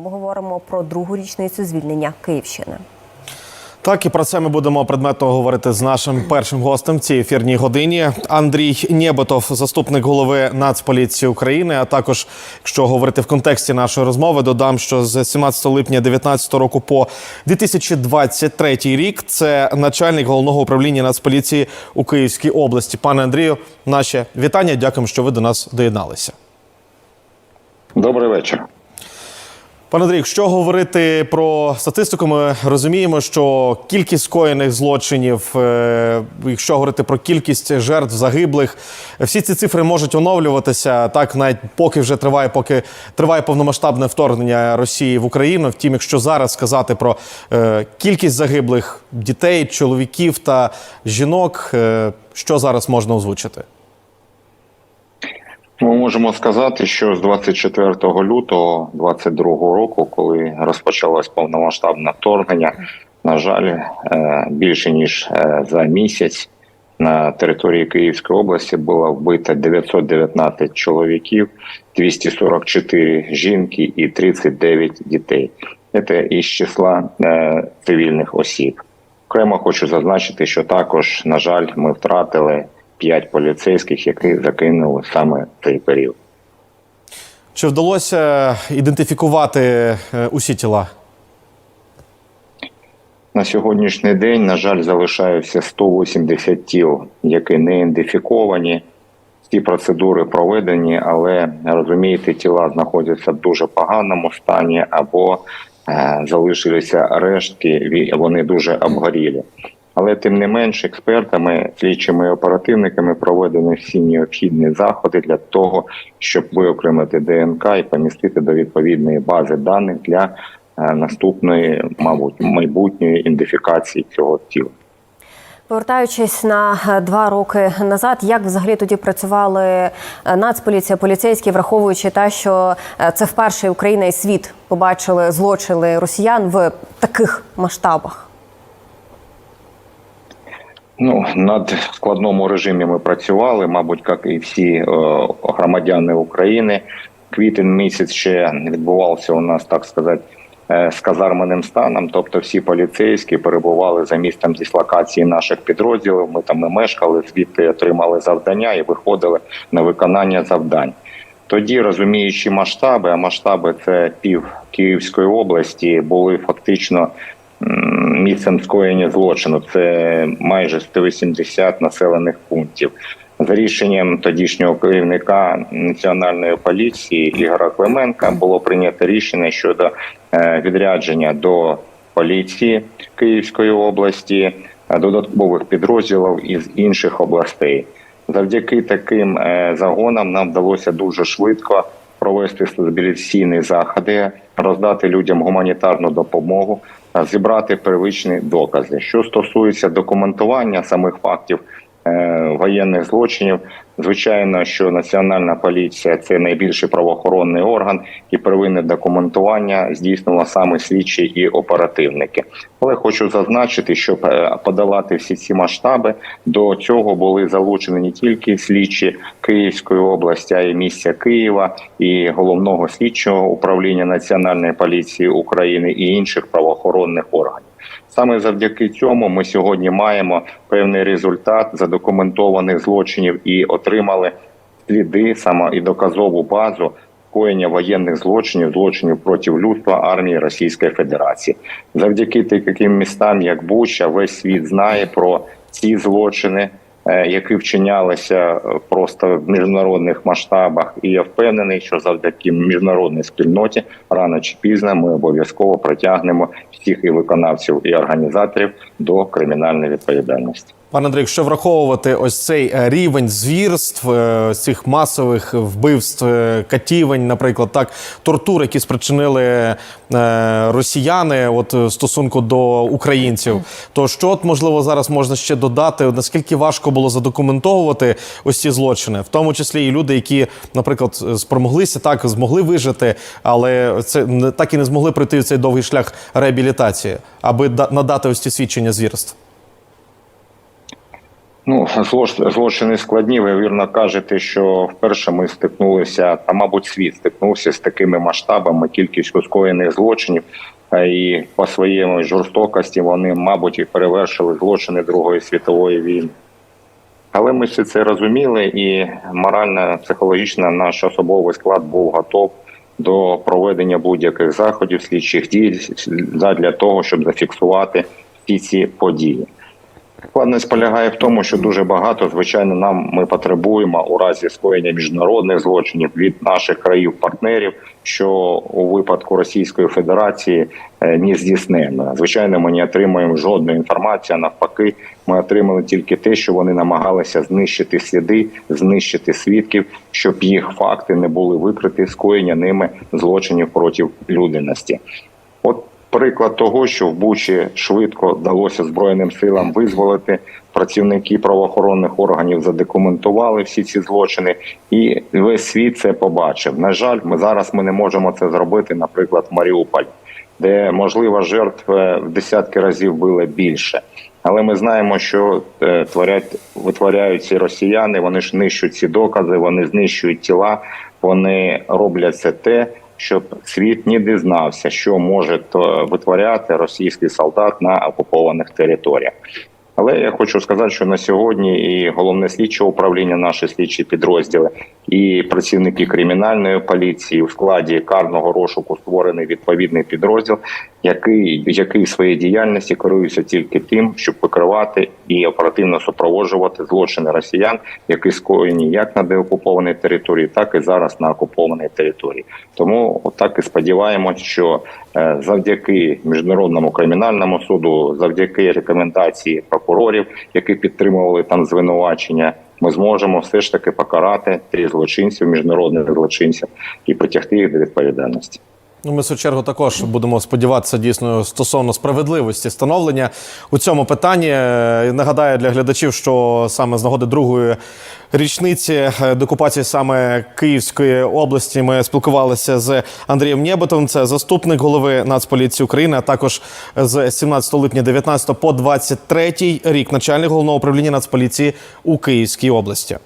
Ми говоримо про другу річницю звільнення Київщини. Так і про це ми будемо предметно говорити з нашим першим гостем в цій ефірній годині. Андрій Нєботов, заступник голови Нацполіції України. А також, якщо говорити в контексті нашої розмови, додам, що з 17 липня 2019 року по 2023 рік це начальник головного управління Нацполіції у Київській області. Пане Андрію, наше вітання. Дякуємо, що ви до нас доєдналися. Добрий вечір. Пане Андрій, якщо говорити про статистику, ми розуміємо, що кількість скоєних злочинів, е, якщо говорити про кількість жертв загиблих, всі ці цифри можуть оновлюватися так, навіть поки вже триває, поки триває повномасштабне вторгнення Росії в Україну. Втім, якщо зараз сказати про е, кількість загиблих дітей, чоловіків та жінок, е, що зараз можна озвучити? Ми можемо сказати, що з 24 лютого 2022 року, коли розпочалось повномасштабне вторгнення, на жаль, е, більше ніж е, за місяць на території Київської області було вбито 919 чоловіків, 244 жінки і 39 дітей. Це із числа е, цивільних осіб. Окремо хочу зазначити, що також, на жаль, ми втратили п'ять поліцейських, які закинули саме цей період. Чи вдалося ідентифікувати е, усі тіла? На сьогоднішній день, на жаль, залишаються 180 тіл, які не ідентифіковані. Ці процедури проведені, але розумієте, тіла знаходяться в дуже поганому стані або е, залишилися рештки, вони дуже обгорілі. Але тим не менш, експертами, слідчими оперативниками проведені всі необхідні заходи для того, щоб виокремити ДНК і помістити до відповідної бази даних для е, наступної, мабуть, майбутньої ідентифікації цього тіла. Повертаючись на е, два роки назад, як взагалі тоді працювали е, Нацполіція, поліцейські, враховуючи те, що це вперше Україна і світ побачили злочини росіян в таких масштабах? Ну, над складному режимі ми працювали, мабуть, як і всі е, громадяни України. Квітень місяць ще відбувався у нас, так сказати, е, з казарменним станом. Тобто, всі поліцейські перебували за місцем дислокації наших підрозділів. Ми там і мешкали, звідти отримали завдання і виходили на виконання завдань. Тоді, розуміючи масштаби, а масштаби це пів Київської області, були фактично місцем скоєння злочину. Це майже 180 населених пунктів. За рішенням тодішнього керівника національної поліції Ігора Клименка було прийнято рішення щодо е, відрядження до поліції Київської області е, додаткових підрозділів із інших областей. Завдяки таким е, загонам нам вдалося дуже швидко провести стабілізаційні заходи, роздати людям гуманітарну допомогу, зібрати первичні докази. Що стосується документування самих фактів воєнних злочинів, звичайно, що національна поліція це найбільший правоохоронний орган, і первинне документування здійснила саме слідчі і оперативники. Але хочу зазначити, щоб е, подолати всі ці масштаби, до цього були залучені не тільки слідчі Київської області, а й місця Києва і головного слідчого управління Національної поліції України і інших правоохоронних органів. Саме завдяки цьому ми сьогодні маємо певний результат задокументованих злочинів і отримали сліди саме і доказову базу коєння воєнних злочинів, злочинів проти людства армії Російської Федерації. Завдяки таким містам, як Буча, весь світ знає про ці злочини, які вчинялися е, просто в міжнародних масштабах. І я впевнений, що завдяки міжнародній спільноті рано чи пізно ми обов'язково притягнемо всіх і виконавців і організаторів до кримінальної відповідальності. Пане Андрій, якщо враховувати ось цей е, рівень звірств, е, цих масових вбивств, е, катівень, наприклад, так, тортур, які спричинили росіяни, от стосунку до українців, то що от можливо зараз можна ще додати? Наскільки важко було задокументовувати ось ці злочини, в тому числі і люди, які, наприклад, спромоглися так, змогли вижити, але це так і не змогли пройти цей довгий шлях реабілітації, аби да- надати ось ці свідчення звірств. Ну, злочини складні. Ви вірно кажете, що вперше ми стикнулися, та мабуть, світ стикнувся з такими масштабами, кількістю скоєних злочинів. е, І по своєму жорстокості вони, мабуть, і перевершили злочини Другої світової війни. Але ми все це розуміли, і морально, психологічно наш особовий склад був готов до проведення будь-яких заходів, слідчих дій для того, щоб зафіксувати всі ці події. Складність полягає в тому, що дуже багато, звичайно, нам ми потребуємо у разі скоєння міжнародних злочинів від наших країв-партнерів, що у випадку Російської Федерації не здійснено. Звичайно, ми не отримуємо жодної інформації. а Навпаки, ми отримали тільки те, що вони намагалися знищити сліди, знищити свідків, щоб їх факти не були викриті скоєння ними злочинів проти людяності. Приклад того, що в Бучі швидко вдалося збройним силам визволити. Працівники правоохоронних органів задокументували всі ці злочини, і весь світ це побачив. На жаль, ми зараз ми не можемо це зробити, наприклад, в Маріуполі, де можливо жертв е, в десятки разів було більше. Але ми знаємо, що е, творять витворяють ці росіяни. Вони ж нищують ці докази, вони знищують тіла, вони роблять це те, щоб світ не дізнався, що може витворяти російський солдат на окупованих територіях. Але я хочу сказати, що на сьогодні і головне слідче управління, наші слідчі підрозділи, і працівники кримінальної поліції у складі карного розшуку створений відповідний підрозділ, який який в діяльності керується тільки тим, щоб викривати і оперативно супроводжувати злочини росіян, які скоєні як на деокупованій території, так і зараз на окупованій території. Тому отак і сподіваємось, що е, завдяки міжнародному кримінальному суду, завдяки рекомендації прокурорів, які підтримували там звинувачення. Ми зможемо все ж таки покарати тих злочинців, міжнародних злочинців і притягти їх до відповідальності. Ну, ми в свою чергу також будемо сподіватися дійсно стосовно справедливості становлення у цьому питанні. Е, Нагадаю для глядачів, що саме з нагоди другої річниці е, декупації саме Київської області ми спілкувалися з Андрієм Нєботовим. Це заступник голови Нацполіції України, а також з 17 липня 19 по 23 рік начальник головного управління Нацполіції у Київській області.